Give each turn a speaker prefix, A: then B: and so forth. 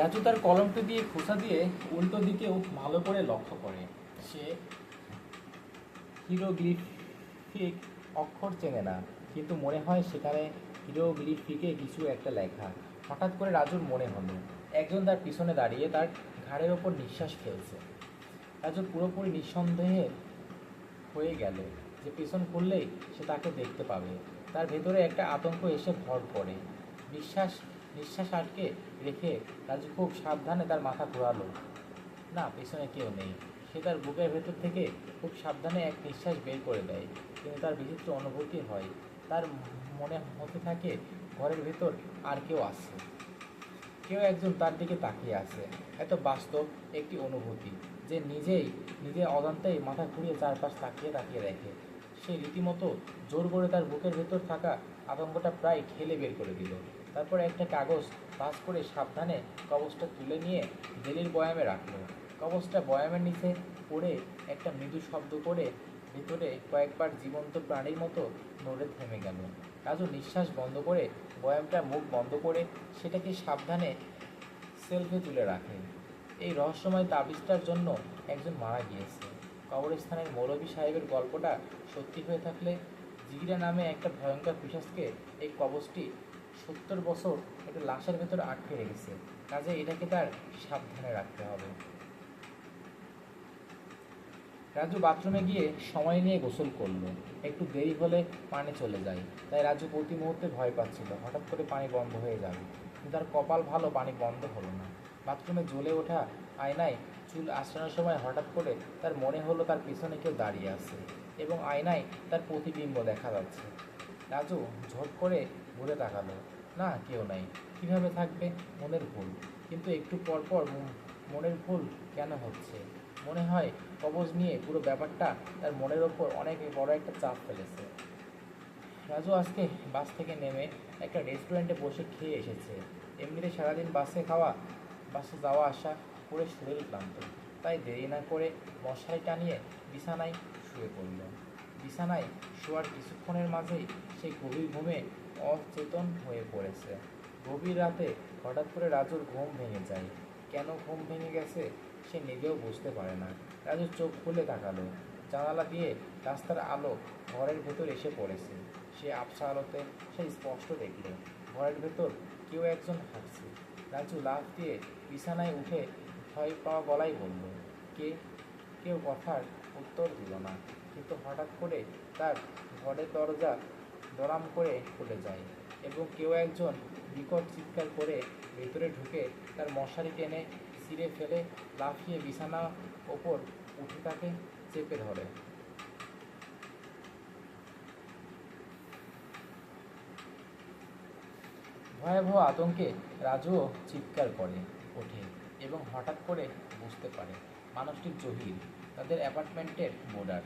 A: রাজু তার কলমটি দিয়ে খোসা দিয়ে উল্টো দিকেও ভালো করে লক্ষ্য করে। সে হিরোগ্লিফিক অক্ষর চেনে না, কিন্তু মনে হয় সেখানে হিরোগ্লিফিকে কিছু একটা লেখা। হঠাৎ করে রাজুর মনে হলো, একজন তার পিছনে দাঁড়িয়ে তার ঘাড়ের ওপর নিঃশ্বাস ফেলছে। রাজু পুরোপুরি নিঃসন্দেহে হয়ে গেল যে পেছন করলেই সে তাকে দেখতে পাবে। তার ভেতরে একটা আতঙ্ক এসে ভর করে। বিশ্বাস নিঃশ্বাস আটকে রেখে রাজু খুব সাবধানে তার মাথা ঘোরালো। না, পেছনে কেউ নেই। সে তার বুকের ভেতর থেকে খুব সাবধানে এক নিঃশ্বাস বের করে দেয়। কিন্তু তার বিচিত্র অনুভূতি হয়। তার মনে হতে থাকে, ঘরের ভেতর আর কেউ আছে। কেউ একজন তার দিকে তাকিয়ে আছে। এত বাস্তব একটি অনুভূতি, যে নিজেই নিজে অজান্তেই মাথা ঘুরিয়ে চারপাশ তাকিয়ে তাকিয়ে দেখে। সে রীতিমতো জোর করে তার বুকের ভেতর থাকা আতঙ্কটা প্রায় ঠেলে বের করে দিল। তারপর একটা কাগজ পাস করে সাবধানে কবজটা তুলে নিয়ে জেলির বয়ামে রাখল। কবজটা বয়ামের নিচে পড়ে একটা মৃদু শব্দ করে ভেতরে কয়েকবার জীবন্ত প্রাণীর মতো নড়ে থেমে গেল। রাজু নিঃশ্বাস বন্ধ করে বয়ামটা মুখ বন্ধ করে সেটাকে সাবধানে সেলফে তুলে রাখে। এই রহস্যময় তাবিজটার জন্য একজন মারা গিয়েছে। কবরস্থানের মৌলভী সাহেবের গল্পটা সত্যি হয়ে থাকলে জিগিরা নামে একটা ভয়ঙ্কর পিসাজকে এই কবচটি সত্তর বছর একটা লাশের ভেতর আটকে রেখেছে। কাজে এটাকে তার সাবধানে রাখতে হবে। রাজু বাথরুমে গিয়ে সময় নিয়ে গোসল করল। একটু দেরি হলে পানি চলে যায়। তাই রাজু প্রতি মুহূর্তে ভয় পাচ্ছিল। হঠাৎ করে পানি বন্ধ হয়ে যাবে। কিন্তু তার কপাল ভালো, পানি বন্ধ হলো না। বাথরুমে জ্বলে ওঠা আয়নায় চুল আসানোর সময় হঠাৎ করে তার মনে হলো তার পিছনে কেউ দাঁড়িয়ে আছে এবং আয়নায় তার প্রতিবিম্ব দেখা যাচ্ছে। রাজু ঝট করে ঘুরে তাকালো। না, কেউ নাই। কীভাবে থাকবে? মনের ভুল। কিন্তু একটু পর পর ম- মনের ভুল কেন হচ্ছে? মনে হয় কবজ নিয়ে পুরো ব্যাপারটা তার মনের ওপর অনেক বড় একটা চাপ ফেলেছে। রাজু আজকে বাস থেকে নেমে একটা রেস্টুরেন্টে বসে খেয়ে এসেছে। এমনিতে সারাদিন বাসে খাওয়া, বাসে যাওয়া আসা করে শরীর ক্লান্ত। তাই দেরি না করে মশারি টানিয়ে বিছানায় শুয়ে পড়ল। বিছানায় শোয়ার কিছুক্ষণের মাঝেই সে গভীর ঘুমে অচেতন হয়ে পড়েছে। গভীর রাতে হঠাৎ করে রাজুর ঘুম ভেঙে যায়। কেন ঘুম ভেঙে গেছে সে নিজেও বুঝতে পারে না। রাজু চোখ খুলে তাকালো। জানালা দিয়ে রাস্তার আলো ঘরের ভেতর এসে পড়েছে। সে আবসা আলোতে সে স্পষ্ট দেখল, ঘরের ভেতর কেউ একজন হাঁটছে। রাজু লাফ দিয়ে বিছানায় উঠে ভয় পাওয়া গলায় বলল, কে? কেউ কথার উত্তর দিল না। কিন্তু হঠাৎ করে তার ঘরের দরজা দরাম করে খুলে যায় এবং কেউ একজন বিকট চিৎকার করে ভেতরে ঢুকে তার মশারি টেনে ছিঁড়ে ফেলে লাফিয়ে বিছানা ওপর উঠে তাকে চেপে ধরে। ভয়াবহ আতঙ্কে রাজুও চিৎকার করে ওঠে। এবং হঠাৎ করে বুঝতে পারে মানুষটি জহির তাদের অ্যাপার্টমেন্টের বোর্ডার